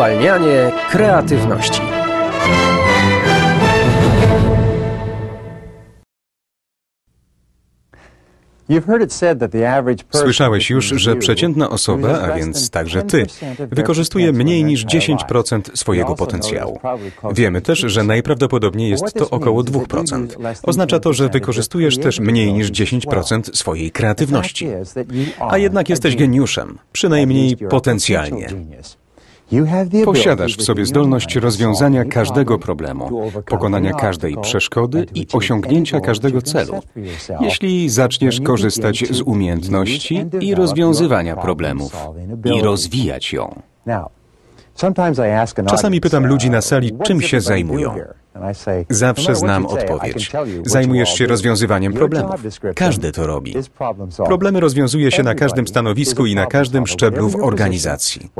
Uwalnianie kreatywności. Słyszałeś już, że przeciętna osoba, a więc także ty, wykorzystuje mniej niż 10% swojego potencjału. Wiemy też, że najprawdopodobniej jest to około 2%. Oznacza to, że wykorzystujesz też mniej niż 10% swojej kreatywności. A jednak jesteś geniuszem, przynajmniej potencjalnie. Posiadasz w sobie zdolność rozwiązania każdego problemu, pokonania każdej przeszkody i osiągnięcia każdego celu, jeśli zaczniesz korzystać z umiejętności i rozwiązywania problemów i rozwijać ją. Czasami pytam ludzi na sali, czym się zajmują. Zawsze znam odpowiedź. Zajmujesz się rozwiązywaniem problemów. Każdy to robi. Problemy rozwiązuje się na każdym stanowisku i na każdym szczeblu w organizacji.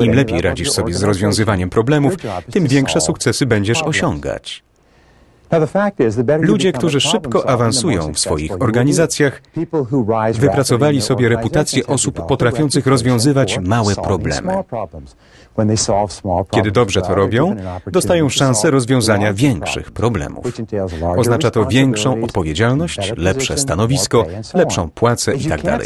Im lepiej radzisz sobie z rozwiązywaniem problemów, tym większe sukcesy będziesz osiągać. Ludzie, którzy szybko awansują w swoich organizacjach, wypracowali sobie reputację osób potrafiących rozwiązywać małe problemy. Kiedy dobrze to robią, dostają szansę rozwiązania większych problemów. Oznacza to większą odpowiedzialność, lepsze stanowisko, lepszą płacę itd.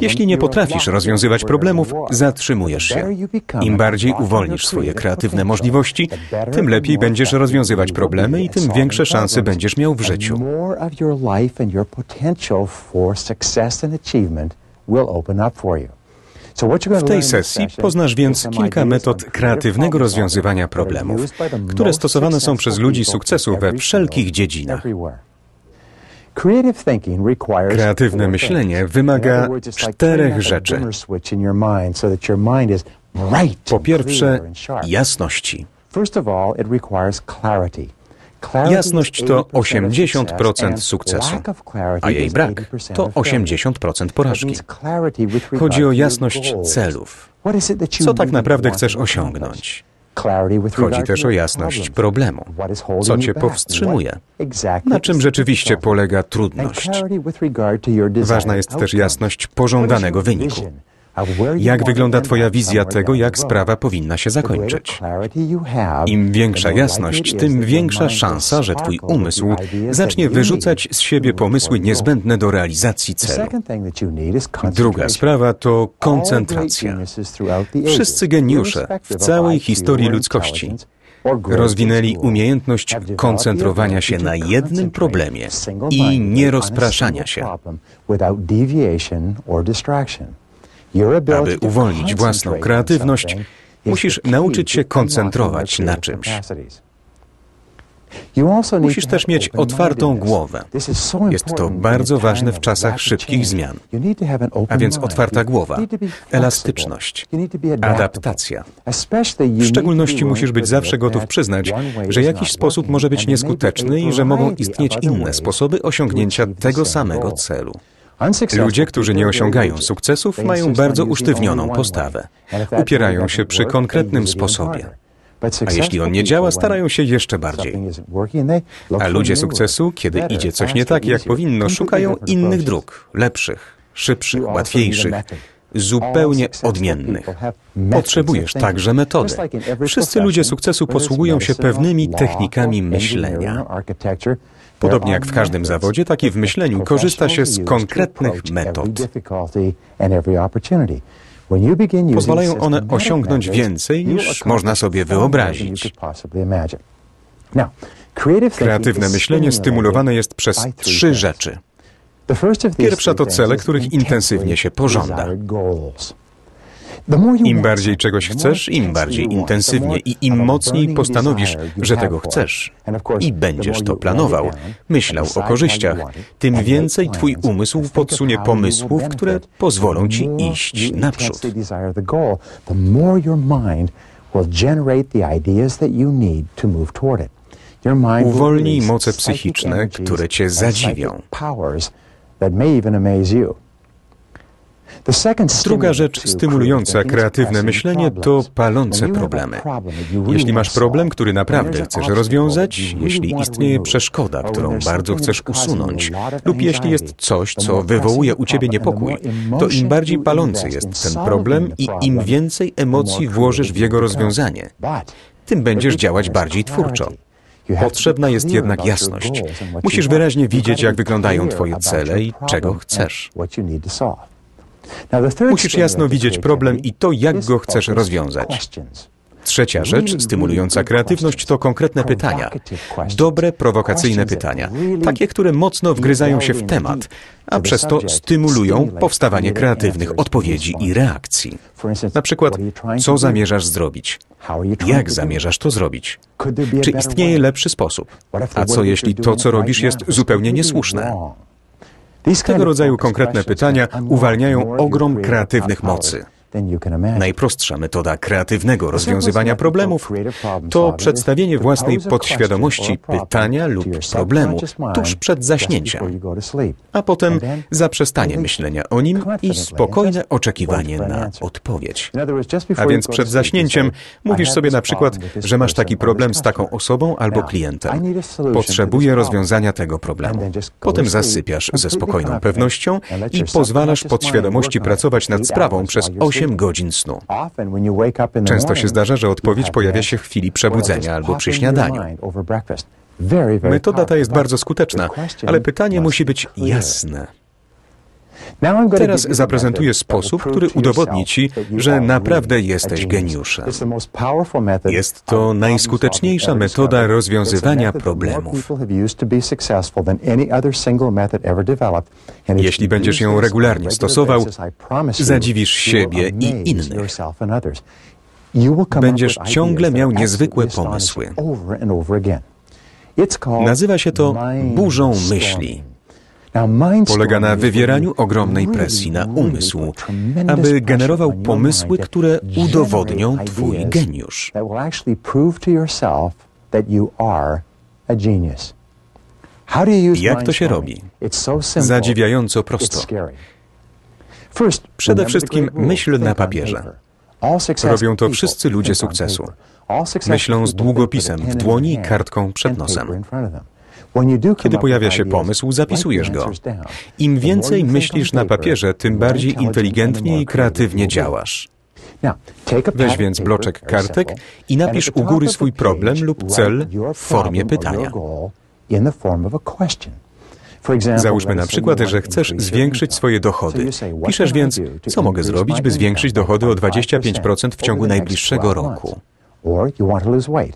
Jeśli nie potrafisz rozwiązywać problemów, zatrzymujesz się. Im bardziej uwolnisz swoje kreatywne możliwości, tym lepiej będziesz rozwiązywać problemy i tym większe szanse będziesz miał w życiu. W tej sesji poznasz więc kilka metod kreatywnego rozwiązywania problemów, które stosowane są przez ludzi sukcesu we wszelkich dziedzinach. Kreatywne myślenie wymaga czterech rzeczy. Po pierwsze, jasności. Jasność to 80% sukcesu, a jej brak to 80% porażki. Chodzi o jasność celów. Co tak naprawdę chcesz osiągnąć? Chodzi też o jasność problemu. Co cię powstrzymuje? Na czym rzeczywiście polega trudność? Ważna jest też jasność pożądanego wyniku. Jak wygląda Twoja wizja tego, jak sprawa powinna się zakończyć? Im większa jasność, tym większa szansa, że Twój umysł zacznie wyrzucać z siebie pomysły niezbędne do realizacji celu. Druga sprawa to koncentracja. Wszyscy geniusze w całej historii ludzkości rozwinęli umiejętność koncentrowania się na jednym problemie i nierozpraszania się. Aby uwolnić własną kreatywność, musisz nauczyć się koncentrować na czymś. Musisz też mieć otwartą głowę. Jest to bardzo ważne w czasach szybkich zmian. A więc otwarta głowa, elastyczność, adaptacja. W szczególności musisz być zawsze gotów przyznać, że jakiś sposób może być nieskuteczny i że mogą istnieć inne sposoby osiągnięcia tego samego celu. Ludzie, którzy nie osiągają sukcesów, mają bardzo usztywnioną postawę. Upierają się przy konkretnym sposobie. A jeśli on nie działa, starają się jeszcze bardziej. A ludzie sukcesu, kiedy idzie coś nie tak, jak powinno, szukają innych dróg, lepszych, szybszych, łatwiejszych, zupełnie odmiennych. Potrzebujesz także metody. Wszyscy ludzie sukcesu posługują się pewnymi technikami myślenia. Podobnie jak w każdym zawodzie, tak i w myśleniu korzysta się z konkretnych metod. Pozwalają one osiągnąć więcej niż można sobie wyobrazić. Kreatywne myślenie stymulowane jest przez trzy rzeczy. Pierwsza to cele, których intensywnie się pożąda. Im bardziej czegoś chcesz, im bardziej intensywnie i im mocniej postanowisz, że tego chcesz. I będziesz to planował, myślał o korzyściach, tym więcej twój umysł podsunie pomysłów, które pozwolą ci iść naprzód. Uwolnij moce psychiczne, które cię zadziwią. Druga rzecz stymulująca kreatywne myślenie to palące problemy. Jeśli masz problem, który naprawdę chcesz rozwiązać, jeśli istnieje przeszkoda, którą bardzo chcesz usunąć, lub jeśli jest coś, co wywołuje u ciebie niepokój, to im bardziej palący jest ten problem i im więcej emocji włożysz w jego rozwiązanie, tym będziesz działać bardziej twórczo. Potrzebna jest jednak jasność. Musisz wyraźnie widzieć, jak wyglądają Twoje cele i czego chcesz. Musisz jasno widzieć problem i to, jak go chcesz rozwiązać. Trzecia rzecz stymulująca kreatywność to konkretne pytania. Dobre, prowokacyjne pytania. Takie, które mocno wgryzają się w temat, a przez to stymulują powstawanie kreatywnych odpowiedzi i reakcji. Na przykład, co zamierzasz zrobić? Jak zamierzasz to zrobić? Czy istnieje lepszy sposób? A co jeśli to, co robisz, jest zupełnie niesłuszne? Tego rodzaju konkretne pytania uwalniają ogrom kreatywnych mocy. Najprostsza metoda kreatywnego rozwiązywania problemów. to przedstawienie własnej podświadomości pytania lub problemu tuż przed zaśnięciem, a potem zaprzestanie myślenia o nim i spokojne oczekiwanie na odpowiedź. A więc przed zaśnięciem mówisz sobie na przykład, że masz taki problem z taką osobą albo klientem. Potrzebuję rozwiązania tego problemu. Potem zasypiasz ze spokojną pewnością i pozwalasz podświadomości pracować nad sprawą przez 8 8 godzin snu. Często się zdarza, że odpowiedź pojawia się w chwili przebudzenia albo przy śniadaniu. Metoda ta jest bardzo skuteczna, ale pytanie musi być jasne. Teraz zaprezentuję sposób, który udowodni Ci, że naprawdę jesteś geniuszem. Jest to najskuteczniejsza metoda rozwiązywania problemów. Jeśli będziesz ją regularnie stosował, zadziwisz siebie i innych. Będziesz ciągle miał niezwykłe pomysły. Nazywa się to burzą myśli. Polega na wywieraniu ogromnej presji na umysł, aby generował pomysły, które udowodnią Twój geniusz. Jak to się robi? Zadziwiająco prosto. Przede wszystkim myśl na papierze. Robią to wszyscy ludzie sukcesu. Myślą z długopisem w dłoni i kartką przed nosem. Kiedy pojawia się pomysł, zapisujesz go. Im więcej myślisz na papierze, tym bardziej inteligentnie i kreatywnie działasz. Weź więc bloczek kartek i napisz u góry swój problem lub cel w formie pytania. Załóżmy na przykład, że chcesz zwiększyć swoje dochody. Piszesz więc, co mogę zrobić, by zwiększyć dochody o 25% w ciągu najbliższego roku.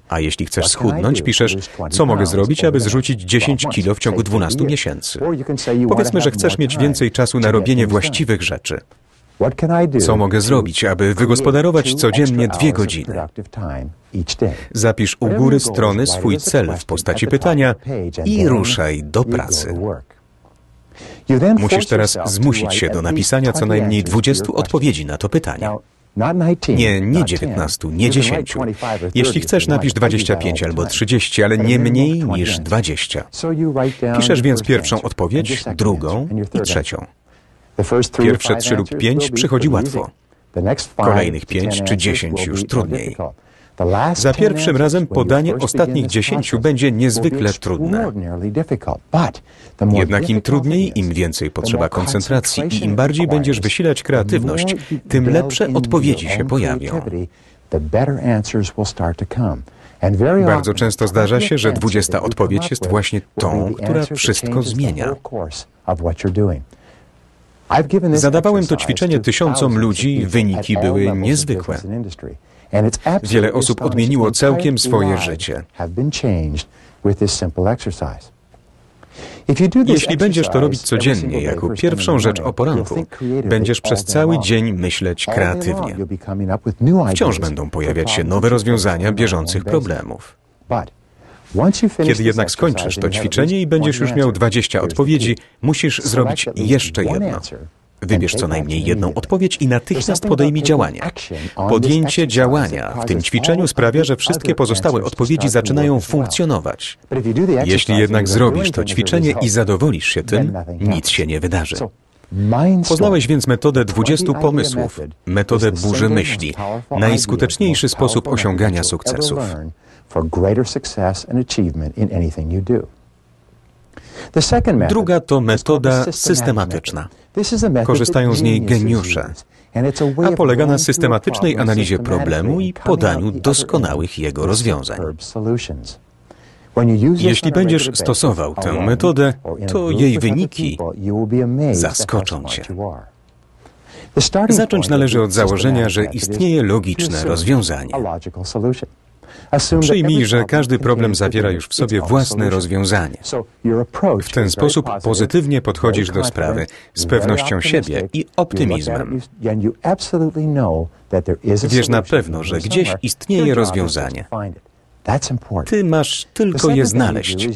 A jeśli chcesz schudnąć, piszesz, co mogę zrobić, aby zrzucić 10 kilo w ciągu 12 miesięcy. Powiedzmy, że chcesz mieć więcej czasu na robienie właściwych rzeczy. Co mogę zrobić, aby wygospodarować codziennie dwie godziny? Zapisz u góry strony swój cel w postaci pytania i ruszaj do pracy. Musisz teraz zmusić się do napisania co najmniej 20 odpowiedzi na to pytanie. Nie, nie 19, nie 10. Jeśli chcesz, napisz 25 albo 30, ale nie mniej niż 20. Piszesz więc pierwszą odpowiedź, drugą i trzecią. Pierwsze trzy lub pięć przychodzi łatwo. Kolejnych pięć czy dziesięć już trudniej. Za pierwszym razem podanie ostatnich dziesięciu będzie niezwykle trudne. Jednak im trudniej, im więcej potrzeba koncentracji i im bardziej będziesz wysilać kreatywność, tym lepsze odpowiedzi się pojawią. Bardzo często zdarza się, że dwudziesta odpowiedź jest właśnie tą, która wszystko zmienia. Zadawałem to ćwiczenie tysiącom ludzi wyniki były niezwykłe. Wiele osób odmieniło całkiem swoje życie. Jeśli będziesz to robić codziennie, jako pierwszą rzecz o poranku, będziesz przez cały dzień myśleć kreatywnie. Wciąż będą pojawiać się nowe rozwiązania bieżących problemów. Kiedy jednak skończysz to ćwiczenie i będziesz już miał 20 odpowiedzi, musisz zrobić jeszcze jedno. Wybierz co najmniej jedną odpowiedź i natychmiast podejmij działanie. Podjęcie działania w tym ćwiczeniu sprawia, że wszystkie pozostałe odpowiedzi zaczynają funkcjonować. Jeśli jednak zrobisz to ćwiczenie i zadowolisz się tym, nic się nie wydarzy. Poznałeś więc metodę 20 pomysłów, metodę burzy myśli, najskuteczniejszy sposób osiągania sukcesów. Druga to metoda systematyczna. Korzystają z niej geniusze, a polega na systematycznej analizie problemu i podaniu doskonałych jego rozwiązań. Jeśli będziesz stosował tę metodę, to jej wyniki zaskoczą cię. Zacząć należy od założenia, że istnieje logiczne rozwiązanie. Przyjmij, że każdy problem zawiera już w sobie własne rozwiązanie. W ten sposób pozytywnie podchodzisz do sprawy z pewnością siebie i optymizmem. Wiesz na pewno, że gdzieś istnieje rozwiązanie. Ty masz tylko je znaleźć.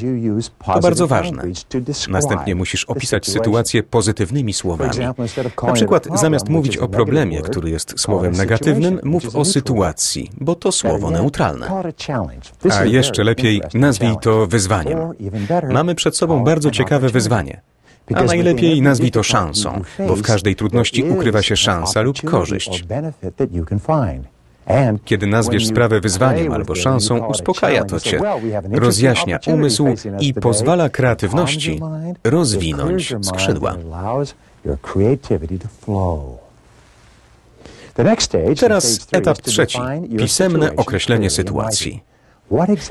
To bardzo ważne. Następnie musisz opisać sytuację pozytywnymi słowami. Na przykład zamiast mówić o problemie, który jest słowem negatywnym, mów o sytuacji, bo to słowo neutralne. A jeszcze lepiej nazwij to wyzwaniem. Mamy przed sobą bardzo ciekawe wyzwanie. A najlepiej nazwij to szansą, bo w każdej trudności ukrywa się szansa lub korzyść. Kiedy nazwiesz sprawę wyzwaniem albo szansą, uspokaja to cię, rozjaśnia umysł i pozwala kreatywności rozwinąć skrzydła. Teraz etap trzeci. Pisemne określenie sytuacji.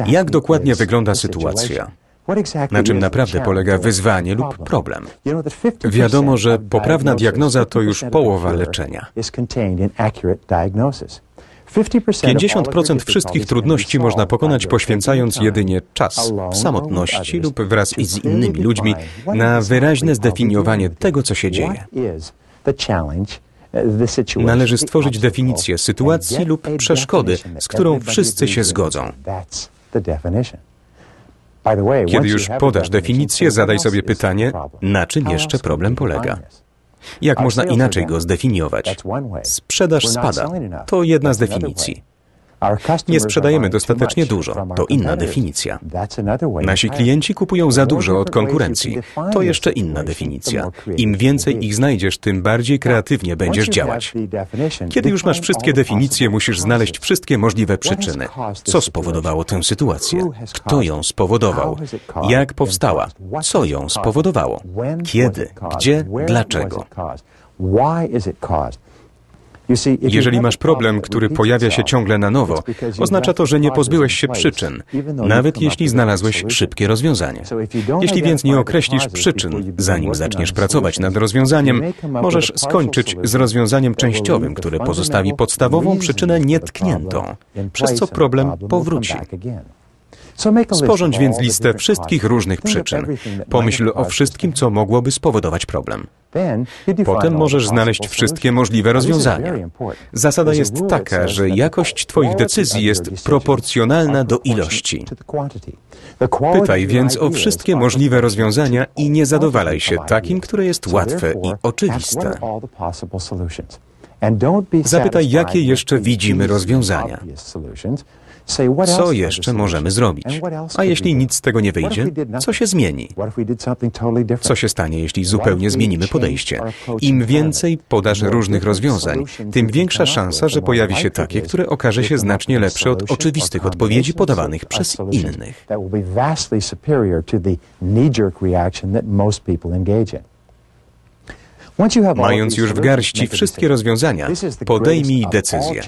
Jak dokładnie wygląda sytuacja? Na czym naprawdę polega wyzwanie lub problem? Wiadomo, że poprawna diagnoza to już połowa leczenia. 50% wszystkich trudności można pokonać poświęcając jedynie czas w samotności lub wraz z innymi ludźmi na wyraźne zdefiniowanie tego, co się dzieje. Należy stworzyć definicję sytuacji lub przeszkody, z którą wszyscy się zgodzą. Kiedy już podasz definicję, zadaj sobie pytanie, na czym jeszcze problem polega. Jak można inaczej go zdefiniować? Sprzedaż spada. To jedna z definicji. Nie sprzedajemy dostatecznie dużo. To inna definicja. Nasi klienci kupują za dużo od konkurencji. To jeszcze inna definicja. Im więcej ich znajdziesz, tym bardziej kreatywnie będziesz działać. Kiedy już masz wszystkie definicje, musisz znaleźć wszystkie możliwe przyczyny. Co spowodowało tę sytuację? Kto ją spowodował? Jak powstała? Co ją spowodowało? Kiedy? Gdzie? Dlaczego? Jeżeli masz problem, który pojawia się ciągle na nowo, oznacza to, że nie pozbyłeś się przyczyn, nawet jeśli znalazłeś szybkie rozwiązanie. Jeśli więc nie określisz przyczyn, zanim zaczniesz pracować nad rozwiązaniem, możesz skończyć z rozwiązaniem częściowym, które pozostawi podstawową przyczynę nietkniętą, przez co problem powróci. Sporządź więc listę wszystkich różnych przyczyn. Pomyśl o wszystkim, co mogłoby spowodować problem. Potem możesz znaleźć wszystkie możliwe rozwiązania. Zasada jest taka, że jakość Twoich decyzji jest proporcjonalna do ilości. Pytaj więc o wszystkie możliwe rozwiązania i nie zadowalaj się takim, które jest łatwe i oczywiste. Zapytaj, jakie jeszcze widzimy rozwiązania. Co jeszcze możemy zrobić? A jeśli nic z tego nie wyjdzie, co się zmieni? Co się stanie, jeśli zupełnie zmienimy podejście? Im więcej podasz różnych rozwiązań, tym większa szansa, że pojawi się takie, które okaże się znacznie lepsze od oczywistych odpowiedzi podawanych przez innych. Mając już w garści wszystkie rozwiązania, podejmij decyzję.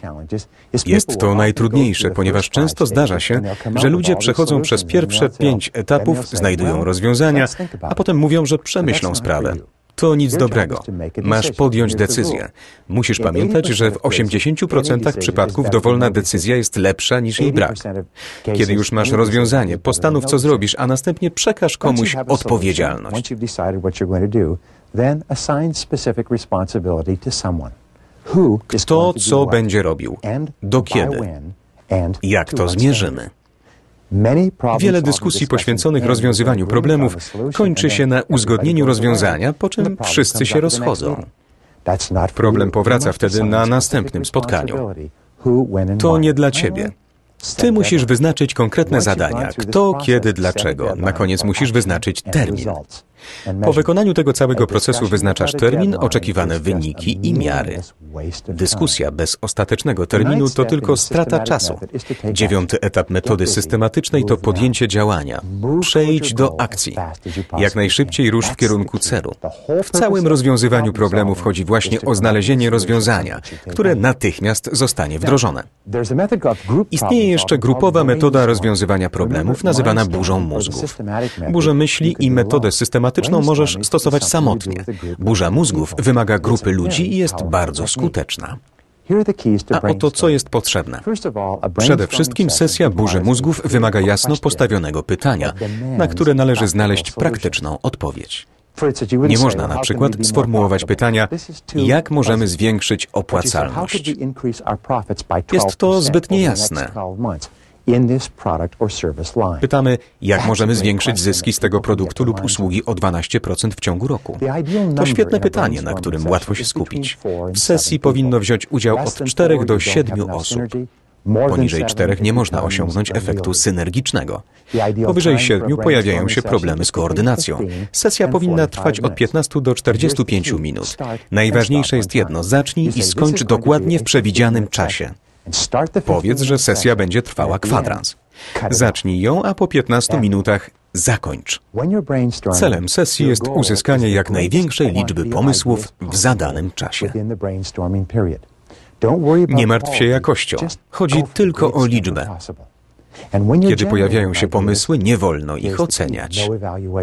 Jest to najtrudniejsze, ponieważ często zdarza się, że ludzie przechodzą przez pierwsze pięć etapów, znajdują rozwiązania, a potem mówią, że przemyślą sprawę. To nic dobrego. Masz podjąć decyzję. Musisz pamiętać, że w 80% przypadków dowolna decyzja jest lepsza niż jej brak. Kiedy już masz rozwiązanie, postanów co zrobisz, a następnie przekaż komuś odpowiedzialność. Kto co będzie robił? Do kiedy? Jak to zmierzymy? Wiele dyskusji poświęconych rozwiązywaniu problemów kończy się na uzgodnieniu rozwiązania, po czym wszyscy się rozchodzą. Problem powraca wtedy na następnym spotkaniu. To nie dla ciebie. Ty musisz wyznaczyć konkretne zadania. Kto, kiedy, dlaczego. Na koniec musisz wyznaczyć termin. Po wykonaniu tego całego procesu wyznaczasz termin, oczekiwane wyniki i miary. Dyskusja bez ostatecznego terminu to tylko strata czasu. Dziewiąty etap metody systematycznej to podjęcie działania. Przejdź do akcji. Jak najszybciej rusz w kierunku celu. W całym rozwiązywaniu problemu wchodzi właśnie o znalezienie rozwiązania, które natychmiast zostanie wdrożone. Istnieje jeszcze grupowa metoda rozwiązywania problemów nazywana burzą mózgów. Burzę myśli i metodę systematyczną możesz stosować samotnie. Burza mózgów wymaga grupy ludzi i jest bardzo skuteczna. A oto co jest potrzebne. Przede wszystkim sesja burzy mózgów wymaga jasno postawionego pytania, na które należy znaleźć praktyczną odpowiedź. Nie można na przykład sformułować pytania, jak możemy zwiększyć opłacalność. Jest to zbyt niejasne. Pytamy, jak możemy zwiększyć zyski z tego produktu lub usługi o 12% w ciągu roku. To świetne pytanie, na którym łatwo się skupić. W sesji powinno wziąć udział od 4 do 7 osób. Poniżej czterech nie można osiągnąć efektu synergicznego. Powyżej siedmiu pojawiają się problemy z koordynacją. Sesja powinna trwać od 15 do 45 minut. Najważniejsze jest jedno: zacznij i skończ dokładnie w przewidzianym czasie. Powiedz, że sesja będzie trwała kwadrans. Zacznij ją, a po 15 minutach zakończ. Celem sesji jest uzyskanie jak największej liczby pomysłów w zadanym czasie. Nie martw się jakością. Chodzi tylko o liczbę. Kiedy pojawiają się pomysły, nie wolno ich oceniać.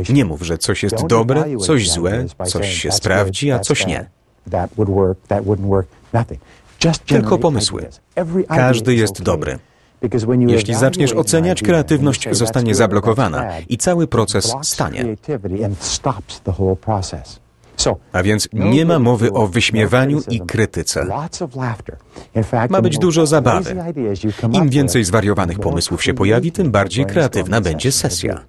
Nie mów, że coś jest dobre, coś złe, coś się sprawdzi, a coś nie. Tylko pomysły. Każdy jest dobry. Jeśli zaczniesz oceniać, kreatywność zostanie zablokowana i cały proces stanie. A więc nie ma mowy o wyśmiewaniu i krytyce. Ma być dużo zabawy. Im więcej zwariowanych pomysłów się pojawi, tym bardziej kreatywna będzie sesja.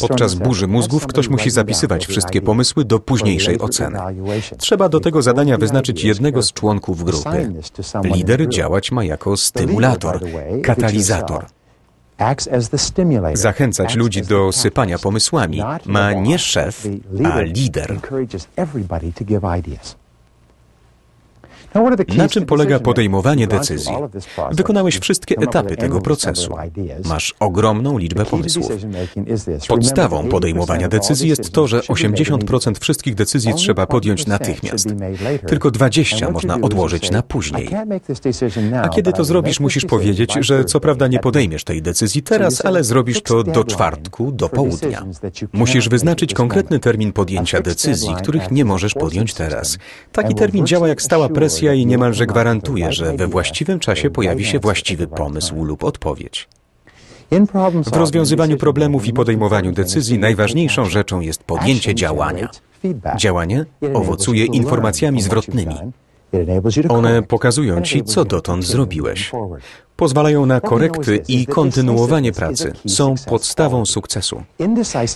Podczas burzy mózgów ktoś musi zapisywać wszystkie pomysły do późniejszej oceny. Trzeba do tego zadania wyznaczyć jednego z członków grupy. Lider działać ma jako stymulator, katalizator. Zachęcać ludzi do sypania pomysłami ma nie szef, a lider. Na czym polega podejmowanie decyzji? Wykonałeś wszystkie etapy tego procesu. Masz ogromną liczbę pomysłów. Podstawą podejmowania decyzji jest to, że 80% wszystkich decyzji trzeba podjąć natychmiast. Tylko 20% można odłożyć na później. A kiedy to zrobisz, musisz powiedzieć, że co prawda nie podejmiesz tej decyzji teraz, ale zrobisz to do czwartku, do południa. Musisz wyznaczyć konkretny termin podjęcia decyzji, których nie możesz podjąć teraz. Taki termin działa jak stała presja i niemalże gwarantuje, że we właściwym czasie pojawi się właściwy pomysł lub odpowiedź. W rozwiązywaniu problemów i podejmowaniu decyzji najważniejszą rzeczą jest podjęcie działania. Działanie owocuje informacjami zwrotnymi. One pokazują ci, co dotąd zrobiłeś. Pozwalają na korekty i kontynuowanie pracy. Są podstawą sukcesu.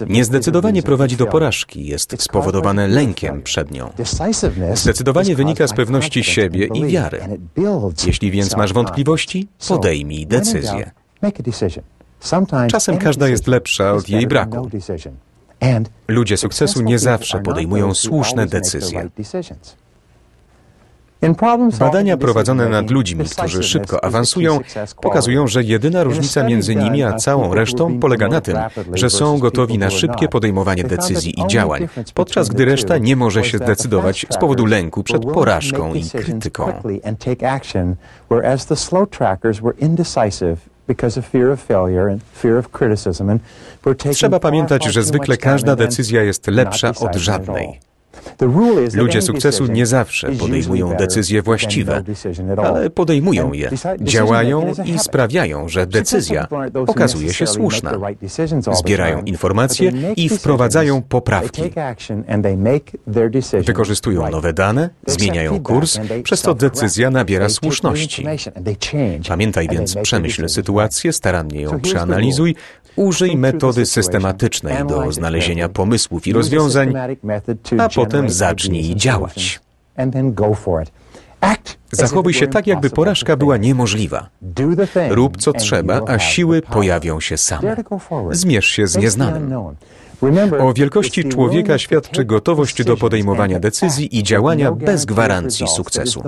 Niezdecydowanie prowadzi do porażki, jest spowodowane lękiem przed nią. Zdecydowanie wynika z pewności siebie i wiary. Jeśli więc masz wątpliwości, podejmij decyzję. Czasem każda jest lepsza od jej braku. Ludzie sukcesu nie zawsze podejmują słuszne decyzje. Badania prowadzone nad ludźmi, którzy szybko awansują, pokazują, że jedyna różnica między nimi a całą resztą polega na tym, że są gotowi na szybkie podejmowanie decyzji i działań, podczas gdy reszta nie może się zdecydować z powodu lęku przed porażką i krytyką. Trzeba pamiętać, że zwykle każda decyzja jest lepsza od żadnej. Ludzie sukcesu nie zawsze podejmują decyzje właściwe, ale podejmują je, działają i sprawiają, że decyzja okazuje się słuszna. Zbierają informacje i wprowadzają poprawki. Wykorzystują nowe dane, zmieniają kurs, przez to decyzja nabiera słuszności. Pamiętaj więc, przemyśl sytuację, starannie ją przeanalizuj, Użyj metody systematycznej do znalezienia pomysłów i rozwiązań, a potem zacznij działać. Zachowuj się tak, jakby porażka była niemożliwa. Rób co trzeba, a siły pojawią się same. Zmierz się z nieznanym. O wielkości człowieka świadczy gotowość do podejmowania decyzji i działania bez gwarancji sukcesu.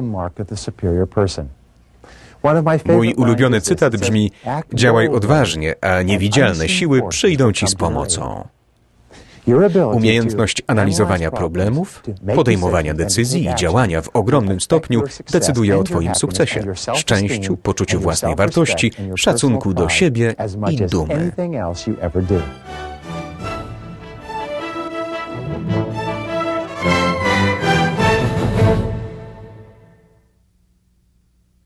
Mój ulubiony cytat brzmi: Działaj odważnie, a niewidzialne siły przyjdą ci z pomocą. Umiejętność analizowania problemów, podejmowania decyzji i działania w ogromnym stopniu decyduje o Twoim sukcesie, szczęściu, poczuciu własnej wartości, szacunku do siebie i dumy.